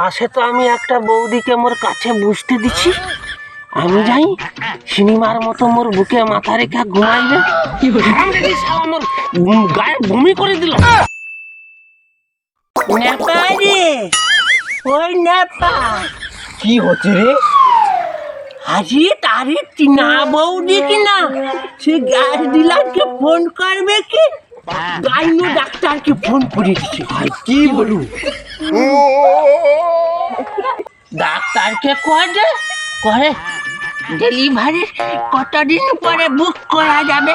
পাশে তো আমি একটা বৌদিকে মোর কাছে বুঝতে দিচ্ছি আমি যাই সিনেমার মতো মোর বুকে মাথা রেখা ঘুমাইবে হারামজাদি শালা মোর গায়ে ভূমি করে দিল। ওই নেপা। কি হচ্ছে রে? আজি তারি টিনা বৌদি কি না সে গ্যাস ডিলারকে ফোন করবে কি? গাইনো ডাক্তারকে ফোন করে দিচ্ছে ভাই কি বলু ডাক্তারকে করে করে ডেলিভারি কতদিন পরে বুক করা যাবে?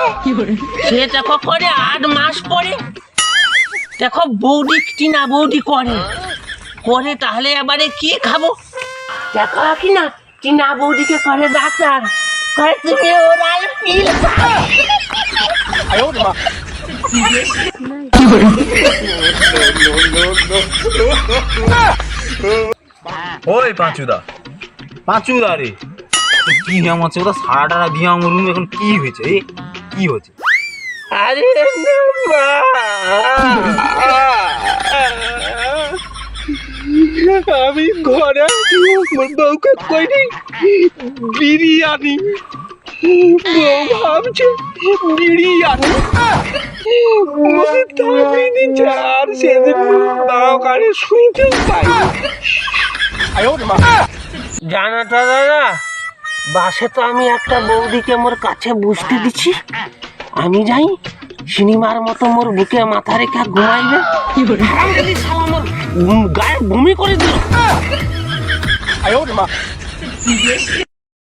সে দেখো করে আট মাস পরে। দেখো বৌদি টিনা বৌদি করে। করে তাহলে এবারে কি খাব? দেখো কি না টিনা বৌদিকে করে ডাক্তার। করে তুমি ওরাল পিল খাও ওই পাঁচুদা। পাঁচুদা রে। কি নাম আছে? ওরা সারা টারা দিয়ে আমার এ এখন কি হয়েছে এ কি হচ্ছে আরে। আমি ঘরে বউকে কইনি, বিরিয়ানি। বউ ভাবছে বিরিয়ানি। মুখে থামিয়ে দিচ্ছে আর সেদিন দাও কানে শুনতে পাই জানাটা দাদা, বাসে তো আমি একটা বৌদিকে মোর কাছে বুঝতে দিচ্ছি আমি যাই, সিনেমার মতো মোর বুকে মাথা রেখা ঘুমাইবে। গায়ে ভূমি করে দিল।